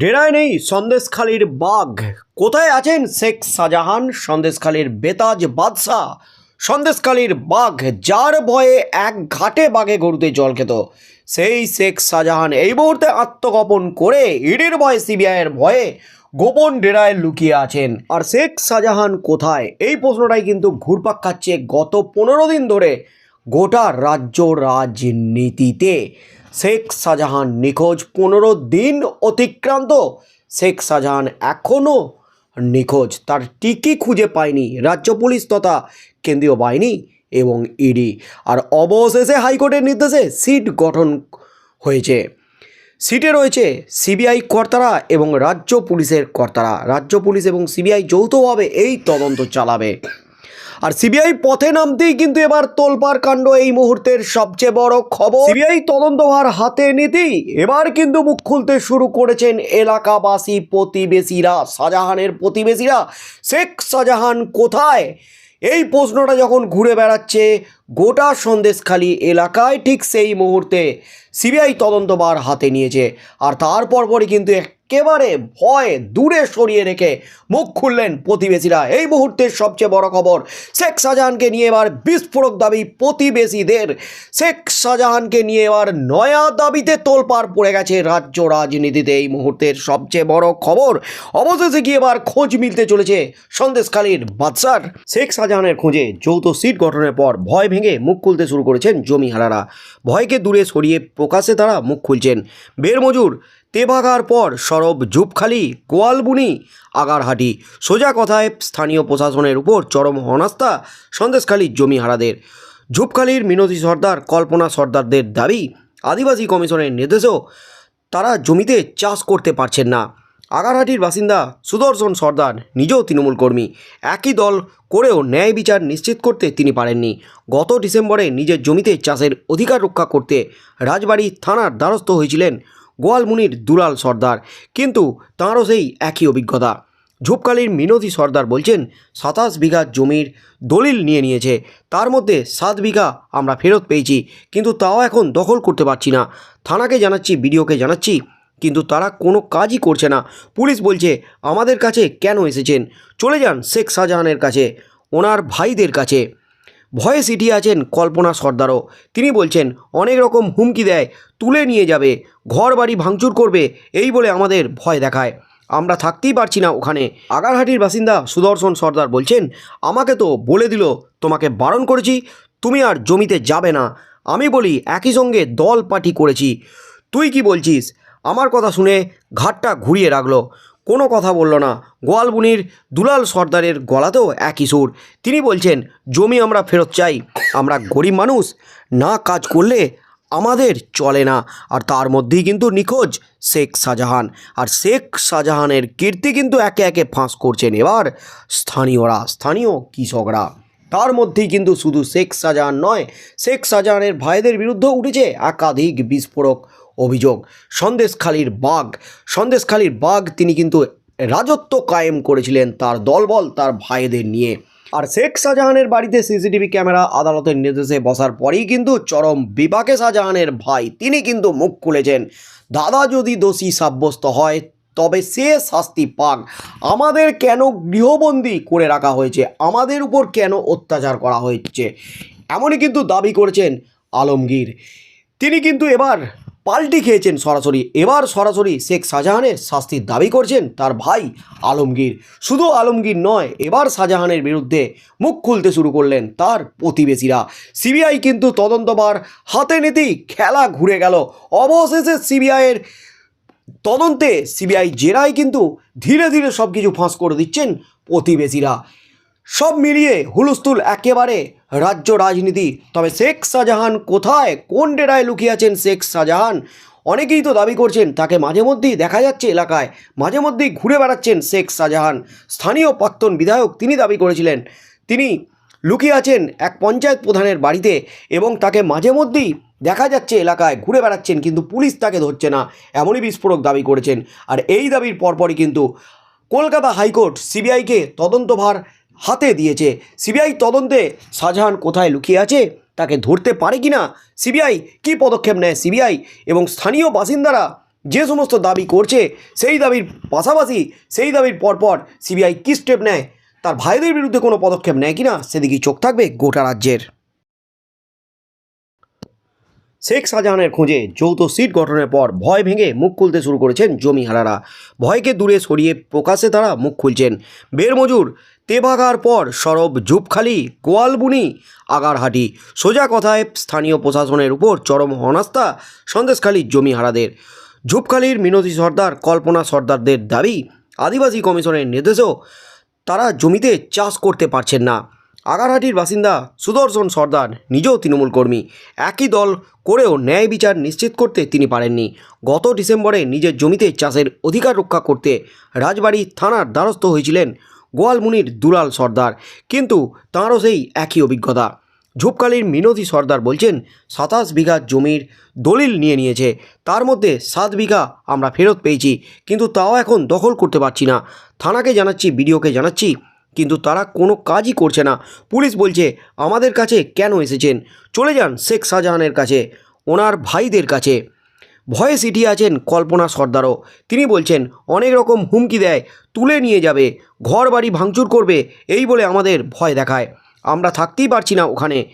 ডেরায় নেই সন্দেশখালীর বাঘ। কোথায় আছেন শেখ শাহজাহান? সন্দেশখালীর বেতাজ বাদশাহ। সন্দেশখালীর বাঘ, যার ভয়ে এক ঘাটে বাঘে গরুতে জল খেত। সেই শেখ শাহজাহান এই মুহূর্তে আত্মগোপন করে ইডির ভয়ে, সিবিআইয়ের ভয়ে গোপন ডেরায় লুকিয়ে আছেন। আর শেখ শাহজাহান কোথায়? এই প্রশ্নটাই কিন্তু ঘুরপাক খাচ্ছে গত পনেরো দিন ধরে। গোটা রাজ্য রাজনীতিতে শেখ শাহজাহান নিখোঁজ পনেরো দিন অতিক্রান্ত। শেখ শাহজাহান এখনও নিখোঁজ। তার টিকি খুঁজে পায়নি রাজ্য পুলিশ তথা কেন্দ্রীয় বাহিনী এবং ইডি। আর অবশেষে হাইকোর্টের নির্দেশে সিট গঠন হয়েছে। সিটে রয়েছে সিবিআই কর্তারা এবং রাজ্য পুলিশের কর্তারা। রাজ্য পুলিশ এবং সিবিআই যৌথভাবে এই তদন্ত চালাবে। আর সিবিআই পথে নামতেই কিন্তু এবার তোলপার কাণ্ড এই মুহূর্তের সবচেয়ে বড় খবর। সিবিআই তদন্তভার হাতে নিতেই এবার কিন্তু মুখ খুলতে শুরু করেছেন এলাকাবাসী প্রতিবেশীরা। শাহজাহানের প্রতিবেশীরা, শেখ শাহজাহান কোথায়? এই প্রশ্নটা যখন ঘুরে বেড়াচ্ছে গোটা সন্দেশখালী এলাকায় ঠিক সেই মুহূর্তে সিবিআই তদন্তবার হাতে নিয়েছে। আর তারপর পরই কিন্তু একেবারে ভয় দূরে সরিয়ে রেখে মুখ খুললেন প্রতিবেশীরা। এই মুহূর্তের সবচেয়ে বড় খবর, শেখ শাহজাহানকে নিয়ে এবার বিস্ফোরক দাবি প্রতিবেশীদের। শেখ শাহজাহানকে নিয়ে এবার নয়া দাবিতে তোলপাড় পড়ে গেছে রাজ্য রাজনীতিতে। এই মুহূর্তের সবচেয়ে বড় খবর, অবশেষে গিয়ে এবার খোঁজ মিলতে চলেছে সন্দেশখালীর বাদশার। শেখ শাহজাহানের খোঁজে যৌথ সিট গঠনের পর ভয় ভেঙে মুখ খুলতে শুরু করেছেন জমিহারারা। ভয়কে দূরে সরিয়ে প্রকাশে তারা মুখ খুলছেন। বেরমজুর তেভাগার পর সরব ঝুপখালি গোয়ালবুনি, আগারহাটি। সোজা কথায় স্থানীয় প্রশাসনের উপর চরম অনাস্থা সন্দেশখালীর জমিহারাদের। ঝুপখালির মিনতি সর্দার, কল্পনা সর্দারদের দাবি, আদিবাসী কমিশনের নির্দেশেও তারা জমিতে চাষ করতে পারছেন না। আগারহাটির বাসিন্দা সুদর্শন সর্দার নিজেও তৃণমূল কর্মী। একই দল করেও ন্যায় বিচার নিশ্চিত করতে তিনি পারেননি। গত ডিসেম্বরে নিজের জমিতে চাষের অধিকার রক্ষা করতে রাজবাড়ি থানার দ্বারস্থ হয়েছিলেন গোয়ালমুনির দুলাল সর্দার। কিন্তু তাঁরও সেই একই অভিজ্ঞতা। ঝুপকালির মিনতি সর্দার বলছেন, সাতাশ বিঘা জমির দলিল নিয়ে নিয়েছে। তার মধ্যে সাত বিঘা আমরা ফেরত পেয়েছি, কিন্তু তাও এখন দখল করতে পারছি না। থানাকে জানাচ্ছি, বিডিওকে জানাচ্ছি, কিন্তু তারা কোনো কাজই করছে না। পুলিশ বলছে, আমাদের কাছে কেন এসেছেন? চলে যান শেখ শাহজাহানের কাছে, ওনার ভাইদের কাছে। ভয়ে সিটিয়ে আছেন কল্পনা সর্দারও। তিনি বলছেন, অনেক রকম হুমকি দেয়, তুলে নিয়ে যাবে ঘর বাড়ি ভাঙচুর করবে, এই বলে আমাদের ভয় দেখায়। আমরা থাকতেই পারছি না ওখানে। আগারহাটির বাসিন্দা সুদর্শন সর্দার বলছেন, আমাকে তো বলে দিল, তোমাকে বারণ করেছি, তুমি আর জমিতে যাবে না। আমি বলি, একই সঙ্গে দল পার্টি করেছি। তুই কি বলছিস? আমার কথা শুনে ঘাটটা ঘুরিয়ে রাখল। কোনো কথা বলল না। গোয়ালবুনির দুলাল সর্দারের গলাতেও একই সুর। তিনি বলছেন, জমি আমরা ফেরত চাই। আমরা গরিব মানুষ। না কাজ করলে আমাদের চলে না। আর তার মধ্যেই কিন্তু নিখোঁজ শেখ শাহজাহান। আর শেখ শাহজাহানের কীর্তি কিন্তু একে একে ফাঁস করছেন এবার স্থানীয়রা, স্থানীয় কৃষকরা। তার মধ্যেই কিন্তু শুধু শেখ শাহজাহান নয়, শেখ শাহজাহানের ভাইদের বিরুদ্ধেও উঠেছে একাধিক বিস্ফোরক অভিযোগ। সন্দেশখালীর বাঘ। সন্দেশখালীর বাঘ তিনি কিন্তু রাজত্ব কায়েম করেছিলেন তার দলবল তার ভাইদের নিয়ে। আর শেখ শাহজাহানের বাড়িতে সিসিটিভি ক্যামেরা আদালতের নির্দেশে বসার পরেই কিন্তু চরম বিপাকে শাহজাহানের ভাই, তিনি কিন্তু মুখ খুলেছেন। দাদা যদি দোষী সাব্যস্ত হয়, তবে সে শাস্তি পাক। আমাদের কেন গৃহবন্দী করে রাখা হয়েছে? আমাদের উপর কেন অত্যাচার করা হয়েছে এমনই কিন্তু দাবি করেছেন আলমগীর। তিনি কিন্তু এবার পাল্টি খেয়েছেন সরাসরি। এবার সরাসরি শেখ শাহজাহানের শাস্তির দাবি করছেন তার ভাই আলমগীর। শুধু আলমগীর নয়, এবার শাহজাহানের বিরুদ্ধে মুখ খুলতে শুরু করলেন তার প্রতিবেশীরা। সিবিআই কিন্তু তদন্তবার হাতে নিতেই খেলা ঘুরে গেল। অবশেষে সিবিআইয়ের তদন্তে সিবিআই জেরায় কিন্তু ধীরে ধীরে সব কিছু ফাঁস করে দিচ্ছেন প্রতিবেশীরা। সব মিলিয়ে হুলস্থুল একেবারে রাজ্য রাজনীতি। তবে শেখ শাহজাহান কোথায়? কোন ডেরায় লুকিয়ে আছেন শেখ শাহজাহান? অনেকেই তো দাবি করছেন, তাকে মাঝে মধ্যেই দেখা যাচ্ছে এলাকায়। মাঝে মধ্যেই ঘুরে বেড়াচ্ছেন শেখ শাহজাহান। স্থানীয় প্রাক্তন বিধায়ক তিনি দাবি করেছিলেন। তিনি লুকিয়ে আছেন এক পঞ্চায়েত প্রধানের বাড়িতে এবং তাকে মাঝে মধ্যেই দেখা যাচ্ছে এলাকায় ঘুরে বেড়াচ্ছেন, কিন্তু পুলিশ তাকে ধরছে না, এমনই বিস্ফোরক দাবি করেছেন। আর এই দাবির পরপরই কিন্তু কলকাতা হাইকোর্ট, সিবিআইকে তদন্তভার হাতে দিয়েছে। সিবিআই তদন্তে শাহজাহান কোথায় লুকিয়ে আছে, তাকে ধরতে পারে কি না সিবিআই কী পদক্ষেপ নেয় সিবিআই এবং স্থানীয় বাসিন্দারা যে সমস্ত দাবি করছে, সেই দাবির পাশাপাশি সেই দাবির পরপর সিবিআই কী স্টেপ নেয়, তার ভাইদের বিরুদ্ধে কোনো পদক্ষেপ নেয় কিনা, সেদিকেই চোখ থাকবে গোটা রাজ্যের। শেখ শাহজাহানের খোঁজে যৌথ সিট গঠনের পর ভয় ভেঙে মুখ খুলতে শুরু করেছেন জমিহারারা। ভয়কে দূরে সরিয়ে প্রকাশ্যে তারা মুখ খুলছেন। বেরমজুর তেভাগার পর সরব ঝুপখালি গোয়ালবুনি, আগারহাটি। সোজা কথায় স্থানীয় প্রশাসনের উপর চরম অনাস্থা সন্দেশখালীর জমিহারাদের। ঝুপখালির মিনতি সর্দার, কল্পনা সর্দারদের দাবি, আদিবাসী কমিশনের নির্দেশেও তারা জমিতে চাষ করতে পারছেন না। আগারহাটির বাসিন্দা সুদর্শন সর্দার নিজেও তৃণমূল কর্মী। একই দল করেও ন্যায় বিচার নিশ্চিত করতে তিনি পারেননি। গত ডিসেম্বরে নিজের জমিতে চাষের অধিকার রক্ষা করতে রাজবাড়ী থানার দ্বারস্থ হয়েছিলেন গোয়ালমুনির দুলাল সর্দার। কিন্তু তাঁরও সেই একই অভিজ্ঞতা। ঝুপকালির মিনতি সর্দার বলছেন, সাতাশ বিঘা জমির দলিল নিয়ে নিয়েছে। তার মধ্যে সাত বিঘা আমরা ফেরত পেয়েছি, কিন্তু তাও এখন দখল করতে পারছি না। থানাকে জানাচ্ছি, বিডিওকে জানাচ্ছি, কিন্তু তারা কোনো কাজই করছে না। পুলিশ বলছে, আমাদের কাছে কেন এসেছেন? চলে যান শেখ শাহজাহানের কাছে, ওনার ভাইদের কাছে। ভয়ে সিটিয়ে আছেন কল্পনা সর্দারও। তিনি বলছেন, অনেক রকম হুমকি দেয়, তুলে নিয়ে যাবে ঘর বাড়ি ভাঙচুর করবে, এই বলে আমাদের ভয় দেখায়। আমরা থাকতেই পারছি না ওখানে।